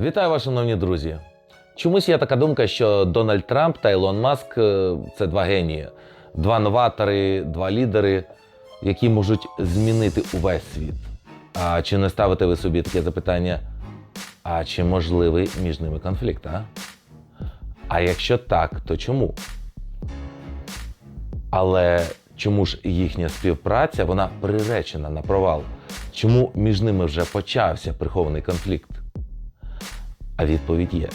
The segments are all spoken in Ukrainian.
Вітаю вас, шановні друзі. Чомусь є така думка, що Дональд Трамп та Ілон Маск е, це два генії, два новатори, два лідери, які можуть змінити увесь світ. А чи не ставите ви собі таке запитання? А чи можливий між ними конфлікт? А, а якщо так, то чому? Але чому ж їхня співпраця вона приречена на провал? Чому між ними вже почався прихований конфлікт? А відповідь є.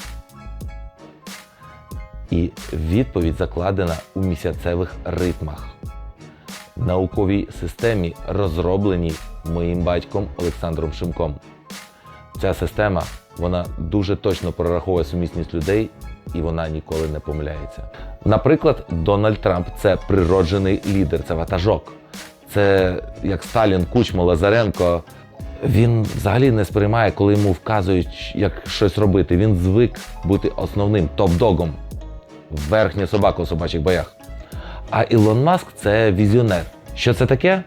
І відповідь закладена у місяцевих ритмах, науковій системі, розробленій моїм батьком Олександром Шимком. Ця система вона дуже точно прораховує сумісність людей і вона ніколи не помиляється. Наприклад, Дональд Трамп це природжений лідер, це ватажок. Це як Сталін, Кучма, Лазаренко. Він взагалі не сприймає, коли йому вказують, як щось робити. Він звик бути основним топ-догом, верхня собака у собачих боях. А Ілон Маск це візіонер. Що це таке?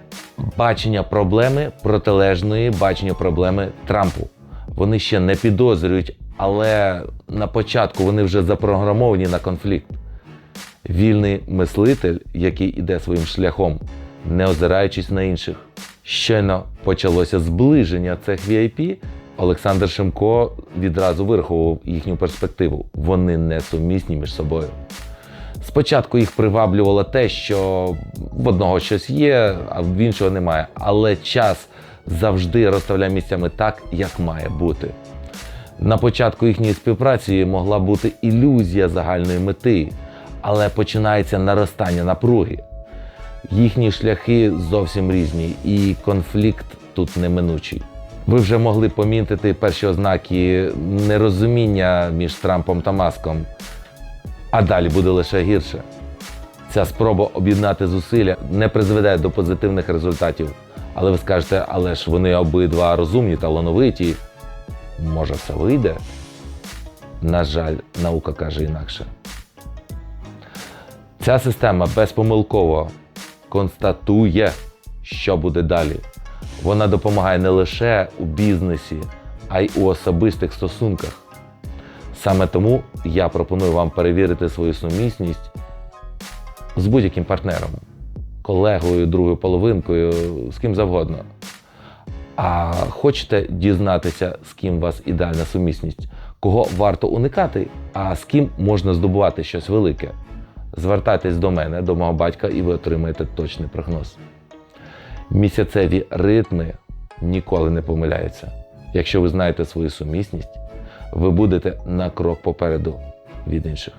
Бачення проблеми протилежної бачення проблеми Трампу. Вони ще не підозрюють, але на початку вони вже запрограмовані на конфлікт. Вільний мислитель, який іде своїм шляхом, не озираючись на інших. Щойно почалося зближення цих VIP, Олександр Шимко відразу вирахував їхню перспективу. Вони не сумісні між собою. Спочатку їх приваблювало те, що в одного щось є, а в іншого немає. Але час завжди розставляє місцями так, як має бути. На початку їхньої співпраці могла бути ілюзія загальної мети, але починається наростання напруги. Їхні шляхи зовсім різні, і конфлікт тут неминучий. Ви вже могли помітити перші ознаки нерозуміння між Трампом та Маском, а далі буде лише гірше. Ця спроба об'єднати зусилля не призведе до позитивних результатів. Але ви скажете, але ж вони обидва розумні, талановиті. Може, все вийде? На жаль, наука каже інакше. Ця система безпомилково констатує, що буде далі. Вона допомагає не лише у бізнесі, а й у особистих стосунках. Саме тому я пропоную вам перевірити свою сумісність з будь-яким партнером, колегою, другою половинкою, з ким завгодно. А хочете дізнатися, з ким у вас ідеальна сумісність, кого варто уникати, а з ким можна здобувати щось велике? Звертайтесь до мене, до мого батька, і ви отримаєте точний прогноз. Місяцеві ритми ніколи не помиляються. Якщо ви знаєте свою сумісність, ви будете на крок попереду від інших.